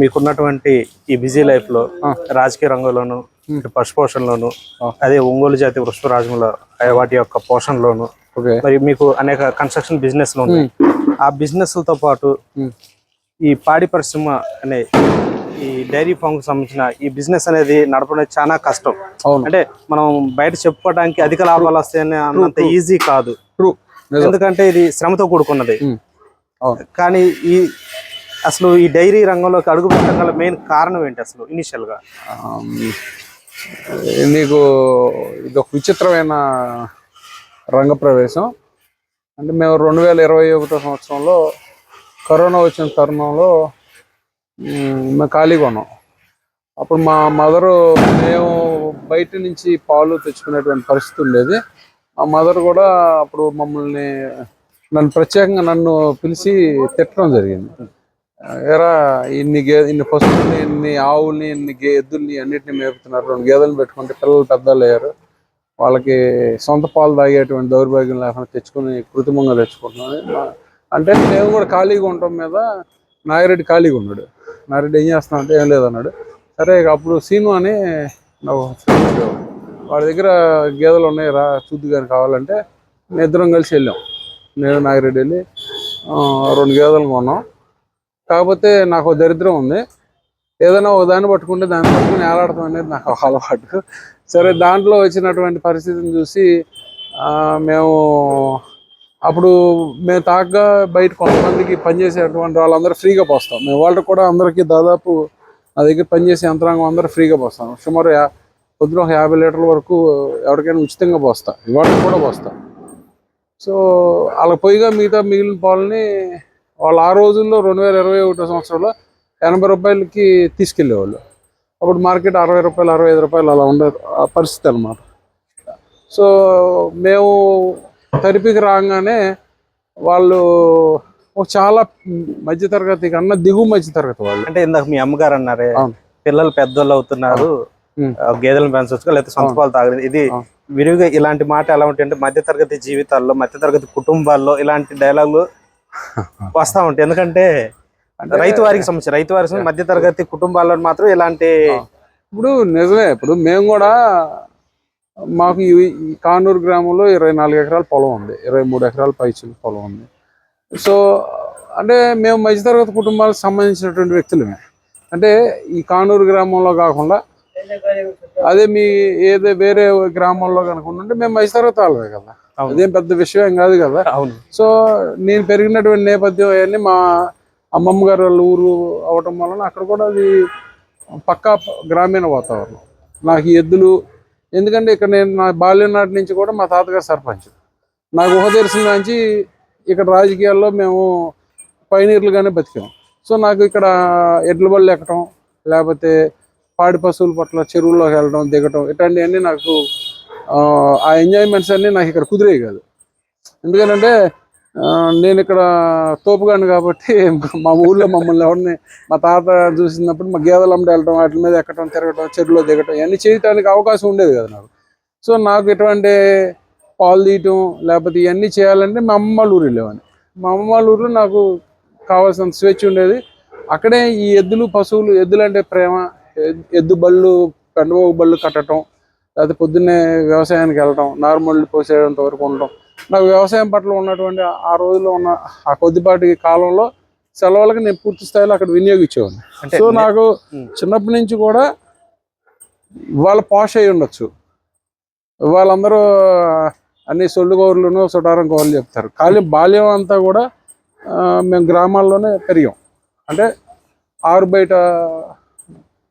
మీకున్నటువంటి ఈ బిజీ లైఫ్లో రాజకీయ రంగంలోను పశుపోషణలోను అదే ఒంగోలు జాతి వృష్పరాజముల వాటి యొక్క పోషణలోను మరి మీకు అనేక కన్స్ట్రక్షన్ బిజినెస్ ఉన్నాయి. ఆ బిజినెస్తో పాటు ఈ పాడి పరిశ్రమ అనే ఈ డైరీ ఫామ్కు సంబంధించిన ఈ బిజినెస్ అనేది నడపడం చాలా కష్టం. అంటే మనం బయట చెప్పుకోవడానికి అధిక లాభాలు వస్తాయని అన్నంత ఈజీ కాదు. ఎందుకంటే ఇది శ్రమతో కూడుకున్నది. కానీ ఈ అసలు ఈ డైరీ రంగంలోకి అడుగు పెట్టగల మెయిన్ కారణం ఏంటి అసలు ఇనిషియల్గా? ఇది ఒక విచిత్రమైన రంగ ప్రవేశం అంటే మేము రెండు వేల ఇరవై ఒకటో సంవత్సరంలో కరోనా వచ్చిన తరుణంలో మేము ఖాళీగా ఉన్నాం. అప్పుడు మా మదరు మేము బయట నుంచి పాలు తెచ్చుకునేటువంటి పరిస్థితి ఉండేది. మా మదర్ కూడా అప్పుడు మమ్మల్ని నన్ను ప్రత్యేకంగా నన్ను పిలిచి తిట్టడం జరిగింది. ఎరా ఇన్ని గే ఇన్ని పశువుల్ని ఇన్ని ఆవుల్ని ఇన్ని గే ఎద్దుల్ని అన్నిటిని మేపుతున్నారు. రెండు గేదెలు పెట్టుకుంటే పిల్లలు పెద్దలు అయ్యారు. వాళ్ళకి సొంత పాలు తాగేటువంటి దౌర్భాగ్యం లేకుండా తెచ్చుకుని కృత్రిమంగా తెచ్చుకుంటున్నాను. అంటే మేము కూడా ఖాళీగా ఉండటం మీద నాగిరెడ్డి ఖాళీగా ఉన్నాడు. నాగిరెడ్డి ఏం చేస్తాం అంటే ఏం లేదన్నాడు. సరే ఇక అప్పుడు సీను అని వాడి దగ్గర గేదెలు ఉన్నాయి రా చూద్దు కానీ కావాలంటే మేము ఇద్దరం కలిసి వెళ్ళాం. నేను నాగిరెడ్డి వెళ్ళి రెండు గేదెలు కొన్నాం. కాకపోతే నాకు దరిద్రం ఉంది. ఏదైనా ఒక దాన్ని పట్టుకుంటే దాన్ని పట్టుకుని ఏలాడటం అనేది నాకు అలవాటు. సరే దాంట్లో వచ్చినటువంటి పరిస్థితిని చూసి మేము అప్పుడు మేము తాగ్గా బయట కొంతమందికి పనిచేసేటువంటి వాళ్ళందరూ ఫ్రీగా పోస్తాం. మేము వాళ్ళకి కూడా అందరికీ దాదాపు నా దగ్గర పనిచేసే యంత్రాంగం అందరూ ఫ్రీగా పోస్తాం. సుమారు యా పొద్దున ఒక యాభై లీటర్ల వరకు ఎవరికైనా ఉచితంగా పోస్తా. ఇవాళ కూడా పోస్తా. సో అలా పొయ్యిగా మిగతా మిగిలిన పాలని వాళ్ళు ఆ రోజుల్లో రెండు వేల ఇరవై ఒకటో సంవత్సరంలో ఎనభై రూపాయలకి తీసుకెళ్ళేవాళ్ళు. అప్పుడు మార్కెట్ అరవై రూపాయలు అరవై ఐదు రూపాయలు అలా ఉండే ఆ పరిస్థితి అనమాట సో మేము తరిపికి రాగానే వాళ్ళు ఒక చాలా మధ్యతరగతి కన్నా దిగువ మధ్యతరగతి వాళ్ళు. అంటే ఇందాక మీ అమ్మగారు అన్నారే. పిల్లలు పెద్దోళ్ళు అవుతున్నారు గేదెలను పెంచవచ్చు లేకపోతే సొంత పాలు తాగలేదు. ఇది. విరివిగా ఇలాంటి మాట ఎలా ఉంటాయంటే మధ్యతరగతి జీవితాల్లో మధ్యతరగతి కుటుంబాల్లో ఇలాంటి డైలాగులు వస్తా ఉంటాయి ఎందుకంటే రైతు వారికి సమస్య రైతు వారికి సమస్య, మధ్యతరగతి కుటుంబాల్లో మాత్రం ఇలాంటి ఇప్పుడు నిజమే ఇప్పుడు మేము కూడా మాకు కానూరు గ్రామంలో ఇరవై నాలుగు ఎకరాల పొలం ఉంది ఇరవై మూడు ఎకరాల పైచుల పొలం ఉంది. సో అంటే మేము మధ్యతరగతి కుటుంబాలకు సంబంధించినటువంటి వ్యక్తులమే. అంటే ఈ కానూరు గ్రామంలో కాకుండా అదే మీ ఏదో వేరే గ్రామంలో కనుక ఉంటే మేము మధ్యతరగతి వాళ్ళమే కదా. అదేం పెద్ద విషయం కాదు కదా. అవును. సో నేను పెరిగినటువంటి నేపథ్యం అవన్నీ మా అమ్మమ్మ గారు వాళ్ళ ఊరు అవటం వలన అక్కడ కూడా అది పక్కా గ్రామీణ వాతావరణం. నాకు ఎద్దులు ఎందుకంటే ఇక్కడ నేను నా బాల్యం నాటి నుంచి కూడా మా తాతగారు సర్పంచ్. నాకు ఊహ తెలిసిన నుంచి ఇక్కడ రాజకీయాల్లో మేము పైనీర్లుగానే బతికాం. సో నాకు ఇక్కడ ఎడ్ల బళ్ళు ఎక్కడం లేకపోతే పాడి పశువుల పట్ల చెరువుల్లోకి వెళ్ళడం దిగటం ఇట్లాంటివన్నీ నాకు ఆ, ఎంజాయ్మెంట్స్ అన్నీ నాకు ఇక్కడ కుదిరేవి కాదు. ఎందుకంటే నేను ఇక్కడ తోపుగాను కాబట్టి మా ఊళ్ళో మమ్మల్ని ఎవరిని మా తాత చూసినప్పుడు మా గేదెలు అమ్మడి వెళ్ళడం వాటి మీద ఎక్కడం తిరగటం చెరువులో దిగటం ఇవన్నీ చేయటానికి అవకాశం ఉండేది కదా నాకు. సో నాకు ఎటువంటి పాలు తీయటం లేకపోతే ఇవన్నీ చేయాలంటే మా అమ్మ వాళ్ళ ఊరు వెళ్ళేవాడిని. మా అమ్మ వాళ్ళ ఊర్లో నాకు కావాల్సిన స్వేచ్ఛ ఉండేది. అక్కడే ఈ ఎద్దులు పశువులు ఎద్దులు అంటే ప్రేమ ఎద్దు బళ్ళు పెండబోగు బళ్ళు కట్టడం లేకపోతే పొద్దున్నే వ్యవసాయానికి వెళ్ళటం నార్మల్ పోసేంత వరకు ఉండటం. నాకు వ్యవసాయం పట్ల ఉన్నటువంటి ఆ- రోజుల్లో ఉన్న ఆ కొద్దిపాటి కాలంలో సెలవులకి నేను పూర్తి స్థాయిలో అక్కడ వినియోగించేవాడిని. సో నాకు. చిన్నప్పటి నుంచి కూడా వాళ్ళ పాష్ అయి ఉండొచ్చు. వాళ్ళందరూ అన్ని సొల్లు కౌరులను సుటారం కౌరులు చెప్తారు. ఖాళీ బాల్యం అంతా కూడా మేము గ్రామాల్లోనే పెరిగాం. అంటే ఆరు బయట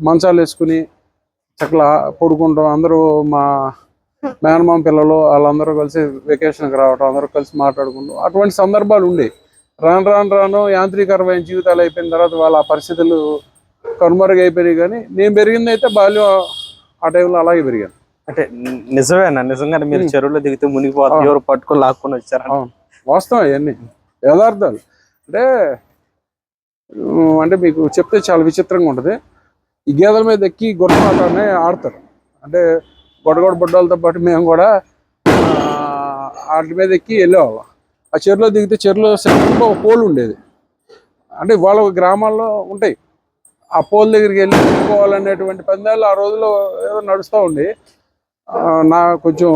మంచాలు వేసుకుని చక్కలా పడుకుంటాం అందరూ మా మేనమామ పిల్లలు వాళ్ళందరూ కలిసి వెకేషన్కి రావటం అందరూ కలిసి మాట్లాడుకుంటాం అటువంటి సందర్భాలు ఉండేవి. రాను రాను రాను యాంత్రీకరమైన జీవితాలు అయిపోయిన తర్వాత వాళ్ళ పరిస్థితులు కనుమరుగైపోయినాయి కానీ నేను పెరిగింది అయితే బాల్యం ఆ టైంలో అలాగే పెరిగాను. అంటే నిజమేనా? నిజంగానే మీరు చెరువులో దిగితే మునిగిపోతే ఎవరు పట్టుకొని లాక్కొని వచ్చారు? వాస్తవం అవన్నీ యథార్థాలు. అంటే అంటే మీకు చెప్తే చాలా విచిత్రంగా ఉంటుంది. ఈ గేదెల మీద ఎక్కి గొడవటాన్ని ఆడతారు. అంటే గొడగొడ బొడ్డలతో పాటు మేము కూడా వాటి మీద ఎక్కి వెళ్ళేవాళ్ళం. ఆ చెరువులో దిగితే చెరువులో సెంటర్లో ఒక పోల్ ఉండేది. అంటే వాళ్ళ గ్రామాల్లో ఉంటాయి. ఆ పోల్ దగ్గరికి వెళ్ళి తీసుకోవాలనేటువంటి పందాలు ఆ రోజుల్లో ఏదో నడుస్తూ ఉండి నా కొంచెం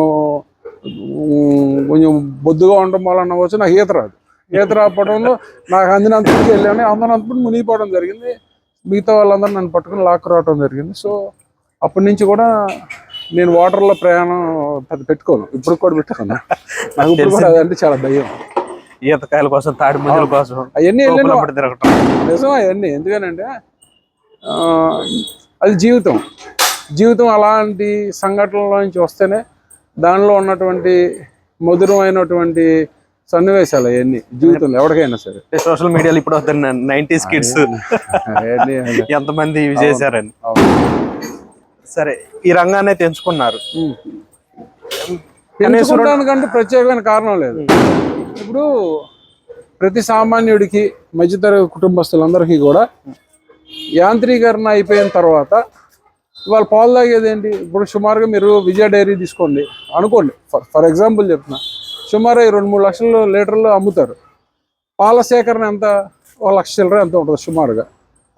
కొంచెం బొద్దుగా ఉండడం వలన వచ్చి నాకు ఈత రాదు. ఈత రాకపోవడంలో నాకు అందినంతకు వెళ్ళాను. అందినంతకు మునిగిపోవడం జరిగింది. మిగతా వాళ్ళందరూ నన్ను పట్టుకుని లాక్కు రావడం జరిగింది. సో అప్పటి నుంచి కూడా నేను వాటర్లో ప్రయాణం పెద్ద పెట్టుకోను. ఇప్పుడు కూడా పెట్టుకోను నాకు ఇప్పుడు కూడా అదంటే చాలా భయం. ఈతకాయల కోసం తాడి ముంజల కోసం అవన్నీ తిరగటం. నిజం అవన్నీ. ఎందుకనంటే అది జీవితం. జీవితం అలాంటి సంఘటనల నుంచి వస్తేనే దానిలో ఉన్నటువంటి మధురమైనటువంటి సన్నివేశాలు అవన్నీ జీవితంలో ఎవరికైనా సరే. సోషల్ మీడియాలో ఇప్పుడు నైన్టీస్ కిడ్స్. ఎంతమంది ఇవి చేశారని. సరే ఈ రంగాన్ని తెంచుకున్నారు. ఎంచుకోవడానికంటే ప్రత్యేకమైన కారణం లేదు. ఇప్పుడు ప్రతి సామాన్యుడికి మధ్యతరగతి కుటుంబస్తులందరికీ కూడా యాంత్రీకరణ అయిపోయిన తర్వాత ఇవాళ పాలు తాగేది ఏంటి ఇప్పుడు సుమారుగా మీరు విజయ డైరీ తీసుకోండి అనుకోండి. ఫర్ ఫర్ ఎగ్జాంపుల్ చెప్తున్నా. సుమారు ఈ రెండు మూడు లక్షల లీటర్లు అమ్ముతారు. పాల సేకరణ ఎంత? ఒక లక్ష చిల్లర ఎంత ఉంటుంది సుమారుగా?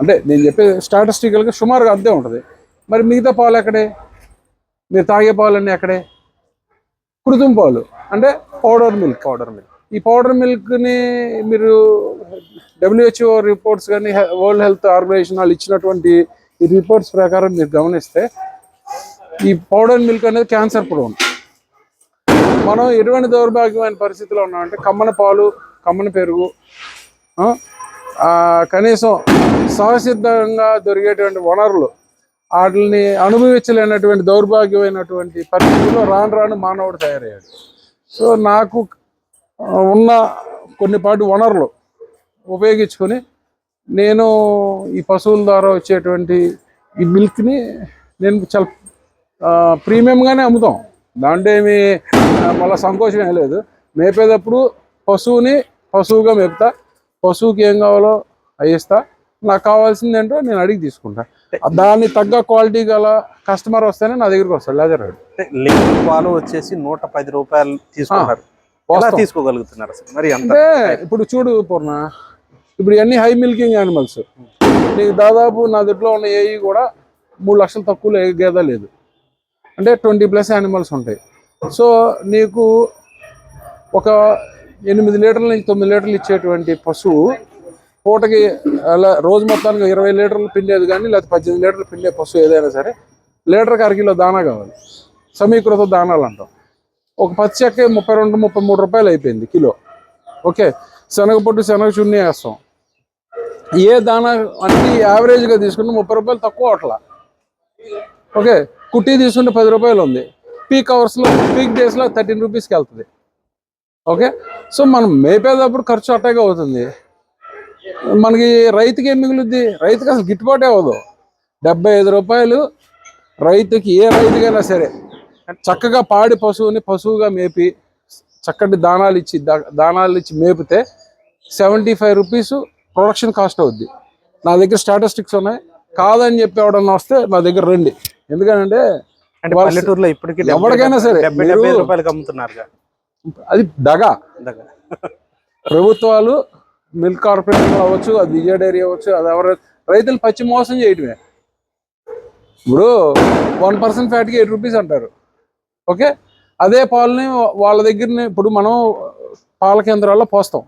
అంటే నేను చెప్పే స్టాటిస్టికల్గా సుమారుగా అంతే ఉంటుంది. మరి మిగతా పాలు ఎక్కడే? మీరు తాగే పాలన్నీ ఎక్కడే? కృత్రిమ పాలు అంటే పౌడర్ మిల్క్. Powder milk. ఈ పౌడర్ మిల్క్ని మీరు డబ్ల్యూహెచ్ఓ రిపోర్ట్స్ కానీ వరల్డ్ హెల్త్ ఆర్గనైజేషన్ వాళ్ళు ఇచ్చినటువంటి ఈ రిపోర్ట్స్ ప్రకారం మీరు గమనిస్తే ఈ పౌడర్ మిల్క్ అనేది క్యాన్సర్ ప్రోన్ మనం ఎటువంటి దౌర్భాగ్యమైన పరిస్థితిలో ఉన్నామంటే కమ్మన పాలు కమ్మన పెరుగు కనీసం సహసిద్ధంగా దొరికేటువంటి వనరులు వాటిని అనుభవించలేనటువంటి దౌర్భాగ్యమైనటువంటి పరిస్థితుల్లో రాను రాను మానవుడు తయారయ్యాడు. సో నాకు ఉన్న కొన్నిపాటి వనరులు ఉపయోగించుకొని నేను ఈ పశువుల ద్వారా వచ్చేటువంటి ఈ మిల్క్ని నేను చాలా ప్రీమియంగానే అమ్ముతాం. దాంట్లో ఏమి మళ్ళా సంకోచం ఏం లేదు. మేపేటప్పుడు పశువుని పశువుగా మేపుతా. పశువుకి ఏం కావాలో అవి ఇస్తా నాకు కావాల్సింది ఏంటో నేను అడిగి తీసుకుంటా. దాన్ని తగ్గ క్వాలిటీ గల కస్టమర్ వస్తేనే నా దగ్గరికి వస్తాడు అంటే లీటర్ పాలు వచ్చేసి నూట పది రూపాయలు వాస్తవం. తీసుకోగలుగుతున్నారు మరి అంటే ఇప్పుడు చూడు పూర్ణ ఇప్పుడు ఇవన్నీ హై మిల్కింగ్ యానిమల్స్ నీకు దాదాపు నా దగ్గర ఉన్న ఏవి కూడా మూడు లక్షలు తక్కువలో ఏ గేద లేదు. అంటే ట్వంటీ ప్లస్ యానిమల్స్ ఉంటాయి. సో నీకు ఒక ఎనిమిది లీటర్ల నుంచి తొమ్మిది లీటర్లు ఇచ్చేటువంటి పశువు పూటకి అలా రోజు మొత్తానికి ఇరవై లీటర్లు పిండేది కానీ లేకపోతే పద్దెనిమిది లీటర్లు పిండే పశువు ఏదైనా సరే లీటర్కి అరకిలో దానా కావాలి. సమీకృత దానాలు అంటాం. ఒక పచ్చి చెక్క ముప్పై రెండు ముప్పై మూడు రూపాయలు అయిపోయింది కిలో. ఓకే శనగపొట్టు శనగ చున్నీ వేస్తాం. ఏ దానా అన్ని యావరేజ్గా తీసుకుంటే ముప్పై రూపాయలు తక్కువ అట్లా. ఓకే కుట్టి తీసుకుంటే పది రూపాయలు ఉంది. పీక్ అవర్స్లో పీక్ డేస్లో థర్టీన్ రూపీస్కి వెళ్తుంది. ఓకే సో మనం మేపేటప్పుడు ఖర్చు అట్టగా అవుతుంది. మనకి రైతుకి ఏం మిగులుద్ది? రైతుకి అసలు గిట్టుబాటే అవ్వదు. డెబ్బై ఐదు రూపాయలు రైతుకి ఏ రైతుకైనా సరే. చక్కగా పాడి పశువుని పశువుగా మేపి చక్కటి దానాలు ఇచ్చి దానాలు ఇచ్చి మేపితే seventy five rupees production cost అవుద్ది. నా దగ్గర స్టాటిస్టిక్స్ ఉన్నాయి. కాదని చెప్పి ఎవడన్నా వస్తే నా దగ్గర రండి. ఎందుకంటే అంటే పల్లెటూరులో ఇప్పటికీ ఎవరికైనా సరే డెబ్బై మీరు- డెబ్బై రూపాయలకి అమ్ముతున్నారు అది దగా. ప్రభుత్వాలు మిల్క్ కార్పొరేషన్ అవ్వచ్చు అది విజయ డైరీ అవ్వచ్చు అది ఎవరు రైతులు పచ్చి మోసం చేయటమే. ఇప్పుడు వన్ పర్సెంట్ ఫ్యాట్కి ఎయిట్ రూపీస్ అంటారు. ఓకే? అదే పాలని వాళ్ళ దగ్గరనే ఇప్పుడు మనం పాల కేంద్రాల్లో పోస్తాం.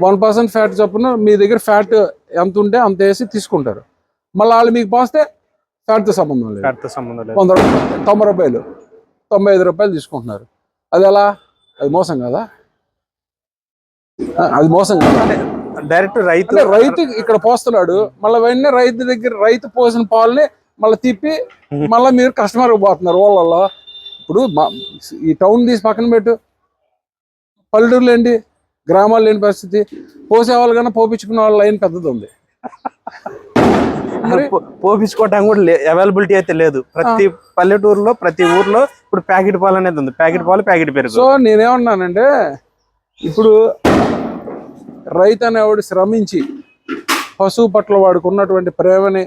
వన్ పర్సెంట్ ఫ్యాట్ చొప్పున మీ దగ్గర ఫ్యాట్ ఎంత ఉంటే అంత వేసి తీసుకుంటారు. మళ్ళీ వాళ్ళు మీకు పోస్తే ఫ్యాట్తో సంబంధం లేదు. సంబంధం లేదు. వంద రూపాయలు. తొంభై రూపాయలు. తొంభై ఐదు రూపాయలు తీసుకుంటున్నారు. అది ఎలా? అది మోసం కదా? అది మోసం కదా? డైరెక్ట్ రైతు రైతు ఇక్కడ పోస్తున్నాడు. మళ్ళీ వెంటనే రైతు దగ్గర రైతు పోసిన పాలని మళ్ళీ తిప్పి మళ్ళీ మీరు కస్టమర్ పోతున్నారు వాళ్ళల్లో ఇప్పుడు ఈ టౌన్ తీసి పక్కన పెట్టు. పల్లెటూరులో ఏంటి? గ్రామాల్లో ఏంటి పరిస్థితి. పోసే వాళ్ళు కన్నా పోపించుకున్న వాళ్ళ లైన్ పెద్దది ఉంది. మరి పో- పోపించుకోవడానికి కూడా అవైలబిలిటీ అయితే లేదు. ప్రతి పల్లెటూరులో ప్రతి ఊర్లో ఇప్పుడు ప్యాకెట్ పాలు అనేది ఉంది. ప్యాకెట్ పాలు ప్యాకెట్ పెరుగు. సో నేనేమన్నానంటే ఇప్పుడు రైతు అనేవాడు శ్రమించి పశువు పట్ల వాడికి ఉన్నటువంటి ప్రేమని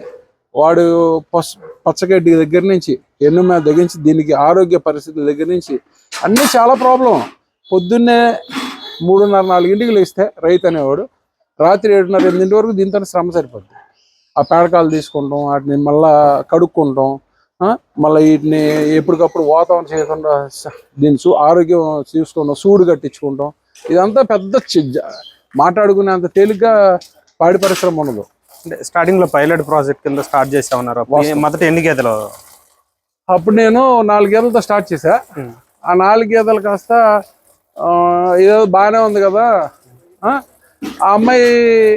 వాడు పశు పచ్చగడ్డి దగ్గర నుంచి ఎన్ను మీద దగ్గర నుంచి దీనికి ఆరోగ్య పరిస్థితుల దగ్గర నుంచి అన్నీ చాలా ప్రాబ్లం పొద్దున్నే మూడున్నర నాలుగింటికి లేస్తే రైతు అనేవాడు రాత్రి ఏడున్నర ఎనిమిదింటి వరకు దీంతో శ్రమ సరిపోద్ది. ఆ పేడకాలు తీసుకుంటాం వాటిని మళ్ళా కడుక్కుంటాం మళ్ళీ వీటిని ఎప్పటికప్పుడు వాతావరణం చేయకుండా దీని చూ ఆరోగ్యం చూసుకుంటాం సూడు కట్టించుకుంటాం. ఇదంతా పెద్ద జ- మాట్లాడుకునేంత తేలిగ్గా పాడి పరిశ్రమ ఉండదు. అంటే స్టార్టింగ్లో పైలట్ ప్రాజెక్ట్ కింద స్టార్ట్ చేసా ఉన్నారు మొదట ఎన్ని గేదెలు? అప్పుడు నేను నాలుగు గేదెలతో స్టార్ట్ చేశా. ఆ నాలుగు గేదెలు కాస్త ఏదో బాగానే ఉంది కదా ఆ అమ్మాయి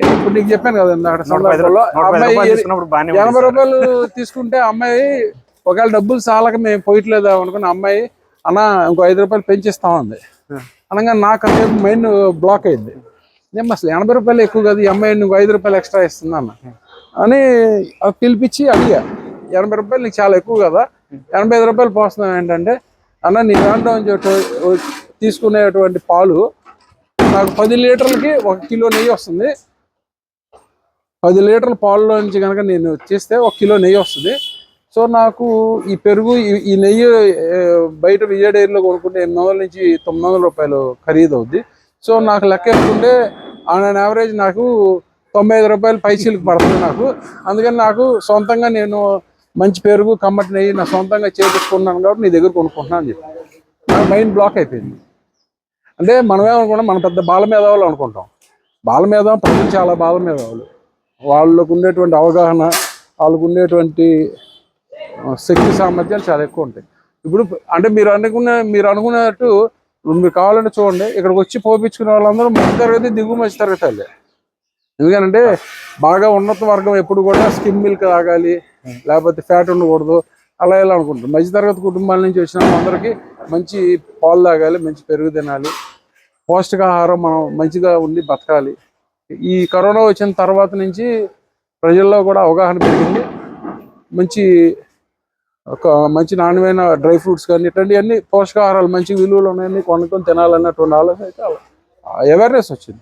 ఇప్పుడు నీకు చెప్పాను కదా ఇందాక నూట పది సందర్భంలో ఆ నూట పది అమ్మాయి రూపాయలు తీసుకున్నప్పుడు బాగానే ఉంది ఎనభై. రూపాయలు తీసుకుంటే అమ్మాయి ఒకవేళ డబ్బులు చాలక మేము పోయట్లేదు అనుకున్న అమ్మాయి అన్న ఇంకో ఐదు రూపాయలు పెంచిస్తా ఉంది అనగా నాకు అంటే మైండ్ బ్లాక్ అయింది. నేను అసలు ఎనభై రూపాయలు ఎక్కువ కదా ఈ అమ్మాయి నువ్వు ఐదు రూపాయలు ఎక్స్ట్రా ఇస్తుంది అన్న. అని పిలిపించి అడిగా. ఎనభై రూపాయలు నీకు చాలా ఎక్కువ కదా ఎనభై ఐదు రూపాయలు పోస్తున్నాం ఏంటంటే అన్న నీ దాంట్లో తీసుకునేటువంటి పాలు నాకు పది లీటర్లకి ఒక కిలో నెయ్యి వస్తుంది. పది లీటర్ల పాలలో నుంచి కనుక నేను చేస్తే ఒక కిలో నెయ్యి వస్తుంది. సో నాకు ఈ పెరుగు ఈ- నెయ్యి బయట విజయ డైరీలో కొనుక్కుంటే ఎనిమిది వందల నుంచి తొమ్మిది వందల రూపాయలు ఖరీదు అవుద్ది సో నాకు లెక్క వేసుకుంటే ఆన్ అన్ యావరేజ్ నాకు తొంభై ఐదు రూపాయలు పైసీలకు పడుతుంది నాకు. అందుకని నాకు సొంతంగా నేను మంచి పెరుగు కమ్మటి నెయ్యి నా సొంతంగా చేపించుకున్నాను కాబట్టి నీ దగ్గర కొనుక్కుంటున్నాను అని చెప్పి. నాకు మైండ్ బ్లాక్ అయిపోయింది. అంటే మనమేమనుకుంటాం మన పెద్ద బాల మేధావులు అనుకుంటాం. బాల మేధావు ప్రజలు చాలా బాల మేధావులు. వాళ్ళకు ఉండేటువంటి అవగాహన వాళ్ళకు ఉండేటువంటి శక్తి సామర్థ్యాలు చాలా ఎక్కువ ఉంటాయి. ఇప్పుడు అంటే మీరు అనుకున్న మీరు అనుకున్నట్టు మీరు కావాలంటే చూడండి ఇక్కడికి వచ్చి పోపించుకునే వాళ్ళందరూ మధ్య తరగతి దిగువ మధ్య తరగతి వాళ్ళే. ఎందుకంటే బాగా ఉన్నత వర్గం ఎప్పుడు కూడా స్కిమ్ మిల్క్ తాగాలి లేకపోతే ఫ్యాట్ ఉండకూడదు అలా ఇలా అనుకుంటారు. మధ్య తరగతి కుటుంబాల నుంచి వచ్చిన వాళ్ళందరికీ మంచి పాలు తాగాలి మంచి పెరుగు తినాలి. పౌష్టికాహారం మనం మంచిగా ఉండి బతకాలి. ఈ కరోనా వచ్చిన తర్వాత నుంచి ప్రజల్లో కూడా అవగాహన పెరిగింది. మంచి ఒక మంచి నాణ్యమైన డ్రై ఫ్రూట్స్ కానీ ఇట్లాంటివన్నీ పోషకాహారాలు మంచి విలువలు ఉన్నాయని కొనుక్కొని తినాలన్నటువంటి ఆలోచన అయితే అవేర్నెస్ వచ్చింది.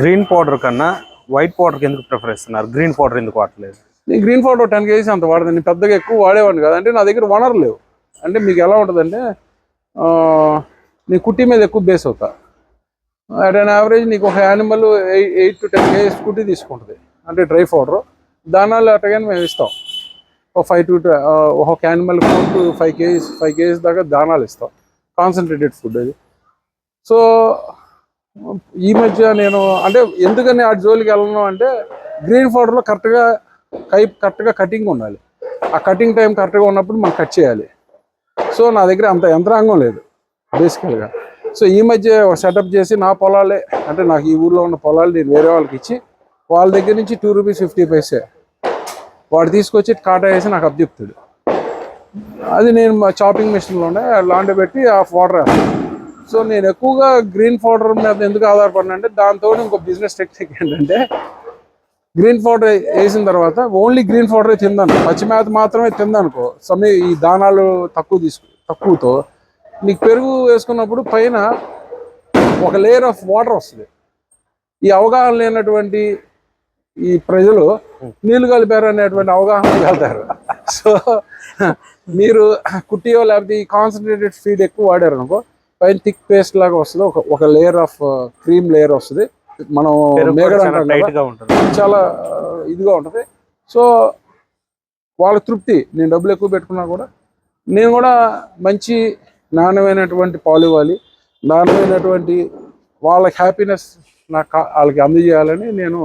గ్రీన్ పౌడర్ కన్నా వైట్ పౌడర్ ఎందుకు ప్రిఫర్ ఇస్తున్నారు గ్రీన్ పౌడర్ ఎందుకు వాడలేదు నేను గ్రీన్ ఫోటో టెన్ కేజీస్ అంత వాడదాను నేను పెద్దగా ఎక్కువ వాడేవాడిని కదా. అంటే నా దగ్గర వనరు లేవు. అంటే మీకు ఎలా ఉంటుందంటే నీ కుట్టి మీద ఎక్కువ బేస్ అవుతా. అట్ అన్ యావరేజ్ నీకు ఒక animal eight to ten KGs కుట్టి తీసుకుంటుంది. అంటే డ్రై పౌడర్ దానాలు అట్టగానే మేము ఇస్తాం. ఒక ఫైవ్ టు ఒక animal four to five KGs five KGs దాకా దానాలు ఇస్తాం. కాన్సన్ట్రేటెడ్ ఫుడ్ అది. సో ఈ మధ్య నేను అంటే ఎందుకని ఆ జోలికి వెళ్ళను అంటే గ్రీన్ పౌడర్లో కరెక్ట్గా కై కరెక్ట్గా కటింగ్ ఉండాలి. ఆ కటింగ్ టైం కరెక్ట్గా ఉన్నప్పుడు మనం కట్ చేయాలి. సో నా దగ్గర అంత యంత్రాంగం లేదు. బేసికల్గా సో ఈ మధ్య సెటప్ చేసి నా పొలాలే అంటే నాకు ఈ ఊర్లో ఉన్న పొలాలు నేను వేరే వాళ్ళకి ఇచ్చి వాళ్ళ దగ్గర నుంచి టూ రూపీస్ ఫిఫ్టీ పైసే వాడు తీసుకొచ్చి కాటా వేసి నాకు అప్పచెప్తాడు అది నేను మా చాపింగ్ మిషన్లోనే లాంటి పెట్టి ఆ ఫౌడర్ వేస్తాను. సో నేను ఎక్కువగా గ్రీన్ ఫౌడర్ మీద ఎందుకు ఆధారపడినా అంటే దాంతో ఇంకో బిజినెస్ టెక్నిక్ ఏంటంటే గ్రీన్ ఫౌడర్ వేసిన తర్వాత ఓన్లీ గ్రీన్ పౌడర్ తిందాను. పచ్చి మేత మాత్రమే తిందనుకో సమయ ఈ దానాలు తక్కువ తీసుకు తక్కువతో నీకు పెరుగు వేసుకున్నప్పుడు పైన ఒక లేయర్ ఆఫ్ వాటర్ వస్తుంది. ఈ అవగాహన లేనటువంటి ఈ ప్రజలు నీళ్ళు కలిపారు అనేటువంటి అవగాహన వెళ్తారు సో మీరు కుట్టియో లేకపోతే ఈ కాన్సన్ట్రేటెడ్ ఫీడ్ ఎక్కువ వాడారు అనుకో పైన థిక్ పేస్ట్ లాగా వస్తుంది. ఒక ఒక లేయర్ ఆఫ్ క్రీమ్ లేయర్ వస్తుంది. మనం మేగడ చాలా ఆ, ఇదిగా ఉంటుంది. సో వాళ్ళ తృప్తి నేను డబ్బులు ఎక్కువ పెట్టుకున్నా కూడా నేను కూడా మంచి నాణ్యమైనటువంటి పాలు ఇవ్వాలి. నాణ్యమైనటువంటి వాళ్ళ హ్యాపీనెస్ నాకు వాళ్ళకి అందజేయాలని నేను